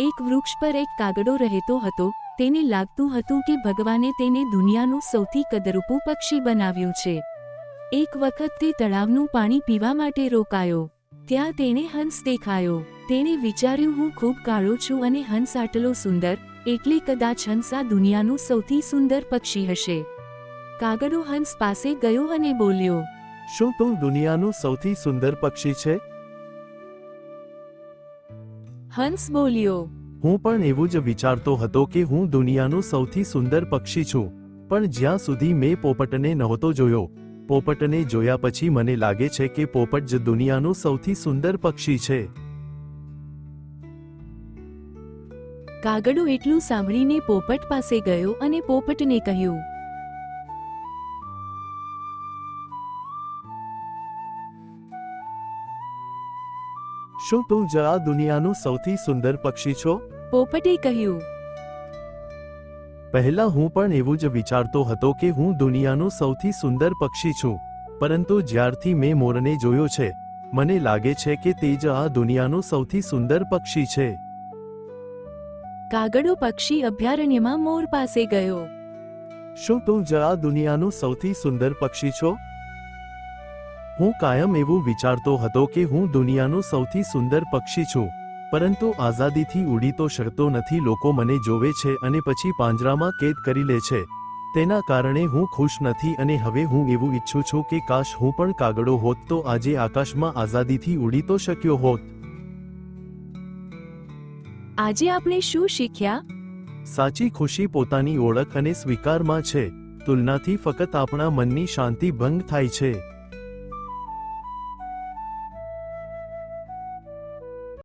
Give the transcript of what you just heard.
એક વૃક્ષ પર એક કાગડો રહેતો હતો તેને લાગતું હતું કે ભગવાને તેને દુનિયાનું સૌથી કદરૂપું પક્ષી બનાવ્યું છે. એક વખત તે તળાવનું પાણી પીવા માટે રોકાયો. ત્યાં તેને હંસ દેખાયો. તેણે વિચાર્યું હું ખૂબ કાળો છું અને હંસ આટલો સુંદર એટલે કદાચ હંસ આ દુનિયાનું સૌથી સુંદર પક્ષી હશે. કાગડો હંસ પાસે ગયો અને બોલ્યો શું તું દુનિયાનું સૌથી સુંદર પક્ષી છે? હંસ બોલ્યો હું પણ એવું જ વિચારતો હતો કે હું દુનિયાનું સૌથી સુંદર પક્ષી છું. પણ જ્યાં સુધી મેં પોપટને નહોતો જોયો, પોપટને જોયા પછી મને લાગે છે કે પોપટ જ દુનિયાનું સૌથી સુંદર પક્ષી છે. કાગડો એટલું સાંભળીને પોપટ પાસે ગયો અને પોપટને કહ્યું શું તું જ આ દુનિયાનું સૌથી સુંદર પક્ષી છો? પોપટે કહ્યું. પહેલા હું પણ એવું જ વિચારતો હતો કે હું દુનિયાનું સૌથી સુંદર પક્ષી છું પરંતુ જ્યારથી મેં મોરને જોયો છે મને લાગે છે કે તે જ આ દુનિયાનું સૌથી સુંદર પક્ષી છે. કાગડો પક્ષી અભયારણ્યમાં મોર પાસે ગયો. શું તું જ આ દુનિયાનું સૌથી સુંદર પક્ષી છો? હું કાયમ એવું વિચારતો હતો કે હું દુનિયાનું સૌથી સુંદર પક્ષી છું પરંતુ આઝાદીથી ઉડી તો શકતો નથી લોકો મને જોવે છે અને પછી પાંજરામાં કેદ કરી લે છે. તેના કારણે હું ખુશ નથી અને હવે હું એવું ઈચ્છું છું કે કાશ હું પણ કાગડો હોત તો આજે આકાશમાં આઝાદીથી ઉડી તો શક્યો હોત. આજે આપણે શું શીખ્યા? સાચી ખુશી પોતાની ઓળખ અને સ્વીકારમાં છે. તુલનાથી ફક્ત આપણા મનની શાંતિ ભંગ થાય છે.